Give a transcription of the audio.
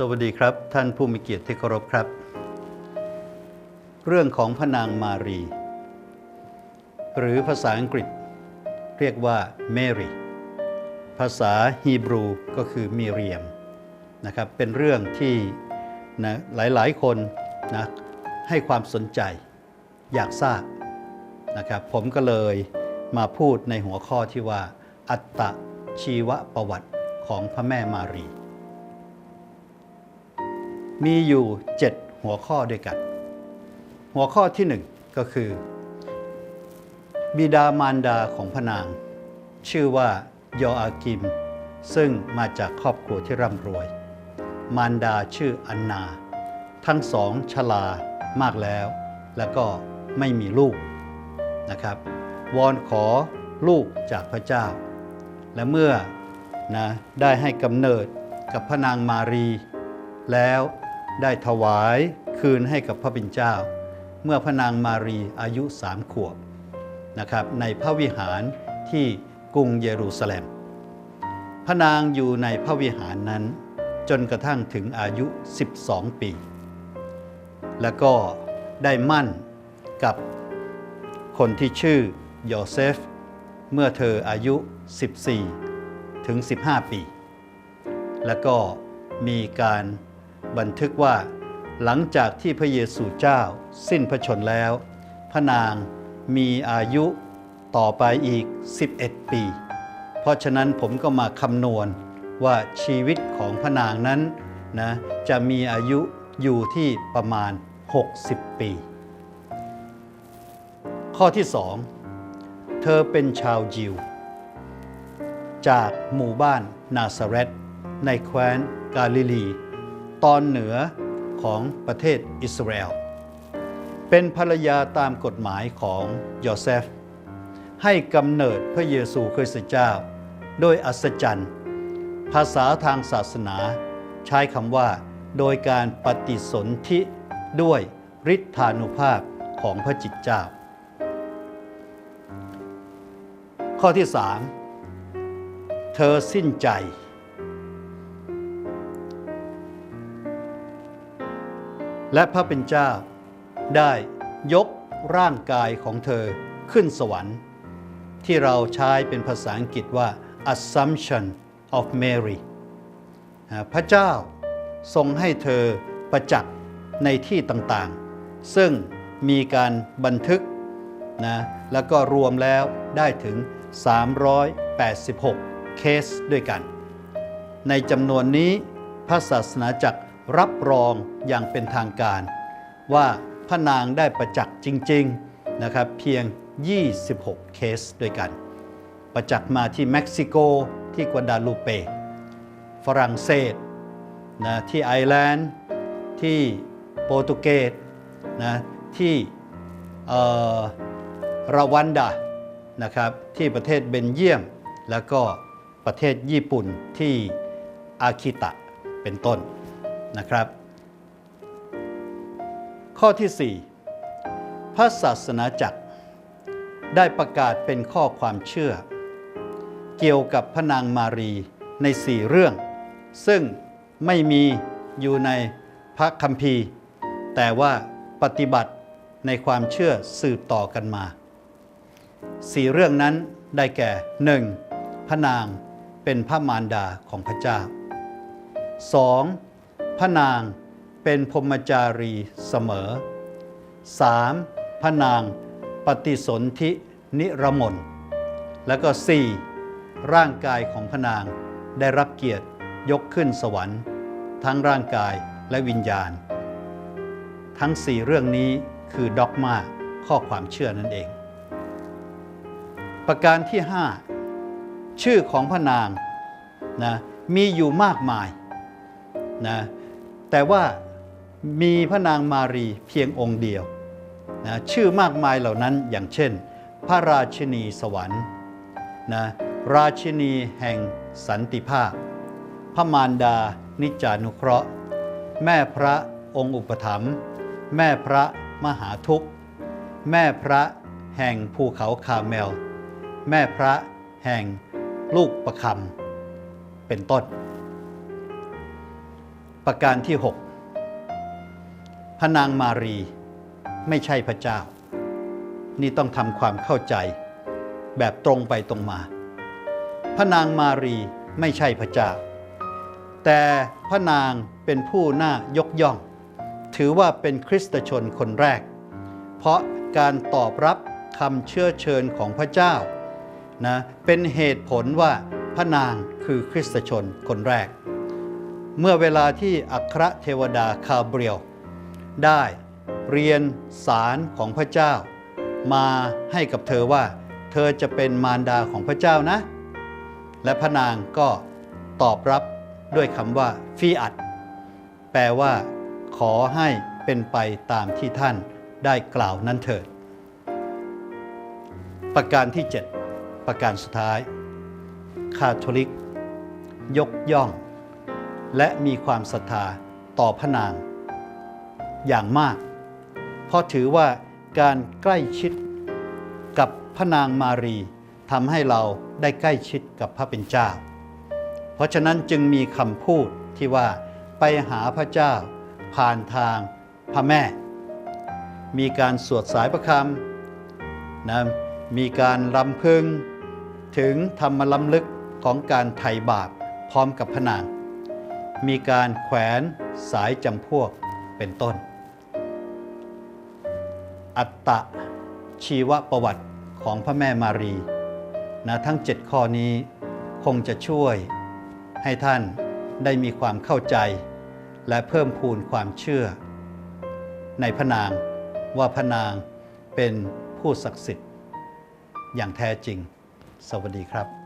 สวัสดีครับ ท่านผู้มีเกียรติที่เคารพครับ เรื่องของพระนางมารี หรือภาษาอังกฤษ เรียกว่าเมรีภาษาฮีบรูก็คือมิเรียมนะครับเป็นเรื่องที่นะหลายๆคนนะให้ความสนใจอยากทราบนะครับผมก็เลยมาพูดในหัวข้อที่ว่า อัตตชีวประวัติของพระแม่มารี มีอยู่ 7 หัวข้อด้วยกัน หัวข้อที่ 1 ก็คือ บิดามารดาของพระนาง ชื่อว่ายออากิม ซึ่งมาจากครอบครัวที่ร่ำรวย มารดาชื่ออันนา ทั้งสองชรามากแล้ว แล้วก็ไม่มีลูกนะครับ วอนขอลูกจากพระเจ้า และเมื่อนะได้ให้กำเนิดกับพระนางมารี แล้ว ได้ถวายคืนให้กับพระบิดเจ้า เมื่อพระนางมารีอายุสามขวบนะครับในพระวิหารที่กรุงเยรูซาเล็ม พระนางอยู่ในพระวิหารนั้น จนกระทั่งถึงอายุ 12 ปี แล้วก็ได้มั่นกับคนที่ชื่อโยเซฟเมื่อเธออายุ 14 ถึง 15 ปี แล้วก็มีการ บันทึกว่า หลังจากที่พระเยซูเจ้า สิ้นพระชนแล้ว พระนางมีอายุต่อไปอีก 11 ปี เพราะฉะนั้นผมก็มาคำนวณว่าชีวิตของพระนางนั้นนะจะมีอายุอยู่ที่ประมาณ 60 ปี ข้อที่2เธอเป็นชาวยิว จากหมู่บ้านนาซาเรตในแคว้นกาลิลี ตอนเหนือของประเทศอิสราเอล เป็นภรรยาตามกฎหมายของยอเซฟ ให้กำเนิดพระเยซูคริสต์เจ้า โดยอัศจรรย์ ภาษาทางศาสนา ใช้คำว่า โดยการปฏิสนธิด้วยฤทธานุภาพของพระจิตเจ้า ข้อที่3เธอสิ้นใจ และพระเป็นเจ้า ได้ยกร่างกายของเธอขึ้นสวรรค์ ที่เราใช้เป็นภาษาอังกฤษว่า Assumption of Mary พระเจ้าทรงให้เธอประจักษ์ในที่ต่างๆ ซึ่งมีการบันทึกนะแล้วก็รวมแล้วได้ถึง 386 เคสด้วยกัน ในจำนวนนี้พระศาสนาจักร รับรองอย่างเป็นทางการ ว่าพระนางได้ประจักษ์จริงๆนะครับเพียง 26 เคสด้วยกัน ประจักษ์มาที่เม็กซิโกที่กวาดาลูเป ฝรั่งเศสนะที่ไอร์แลนด์ที่โปรตุเกสนะที่รวันดานะครับที่ประเทศเบนเยียม แล้วก็ประเทศญี่ปุ่นที่อาคิตะเป็นต้น นะครับ ข้อที่ 4 พระศาสนาจักร ได้ประกาศเป็นข้อความเชื่อ เกี่ยวกับพระนางมารีในสี่เรื่อง ซึ่งไม่มีอยู่ในพระคัมภีร์ แต่ว่าปฏิบัติในความเชื่อสืบต่อกันมาสี่เรื่องนั้นได้แก่หนึ่งพระนางเป็นพระมารดาของพระเจ้า 2. พระนางเป็นพรมจารีเสมอ 3. พระนางปฏิสนธินิรมน แล้วก็ 4. ร่างกายของพระนางได้รับเกียรติยกขึ้นสวรรค์ ทั้งร่างกายและวิญญาณ ทั้งสี่เรื่องนี้คือด็อกมาข้อความเชื่อนั่นเอง ประการที่ 5 ชื่อของพระนางนะมีอยู่มากมายนะ แต่ว่ามีพระนางมารีเพียงองค์เดียวนะชื่อมากมายเหล่านั้นอย่างเช่น พระราชินีสวรรค์นะราชินีแห่งสันติภาพ พระมารดา นิจานุเคราะห์ แม่พระองค์อุปถัมภ์แม่พระมหาทุกข์ แม่พระแห่งภูเขาคาเมล แม่พระแห่งลูกประคำเป็นต้น ประการที่ 6 พระนางมารีไม่ใช่พระเจ้า นี่ต้องทำความเข้าใจ แบบตรงไปตรงมา พระนางมารีไม่ใช่พระเจ้า แต่พระนางเป็นผู้น่ายกย่อง ถือว่าเป็นคริสตชนคนแรก เพราะการตอบรับคำเชื่อเชิญของพระเจ้านะเป็นเหตุผลว่าพระนางคือคริสตชนคนแรก เมื่อเวลาที่อัครเทวดาคาเบรียลได้เรียนสารของพระเจ้า มาให้กับเธอว่า เธอจะเป็นมารดาของพระเจ้านะ และพระนางก็ตอบรับด้วยคำว่าฟีอัดแปลว่า ขอให้เป็นไปตามที่ท่านได้กล่าวนั้นเถิด ประการที่ 7 ประการสุดท้าย คาทอลิก ยกย่อง และมีความศรัทธาต่อพระนาง อย่างมาก เพราะถือว่าการใกล้ชิดกับพระนางมารีทำให้เราได้ใกล้ชิดกับพระเป็นเจ้า เพราะฉะนั้นจึงมีคำพูดที่ว่าไปหาพระเจ้า ผ่านทางพระแม่ มีการสวดสายประคำนะมีการรำพึง ถึงธรรมล้ำลึกของการไถ่บาปพร้อมกับพระนาง มีการแขวนสายจำพวกเป็นต้น อัตตะชีวประวัติของพระแม่มารีนะทั้ง 7 ข้อนี้คงจะช่วยให้ท่านได้มีความเข้าใจ และเพิ่มพูนความเชื่อ ในพระนางว่าพระนางเป็นผู้ศักดิ์สิทธิ์อย่างแท้จริง สวัสดีครับ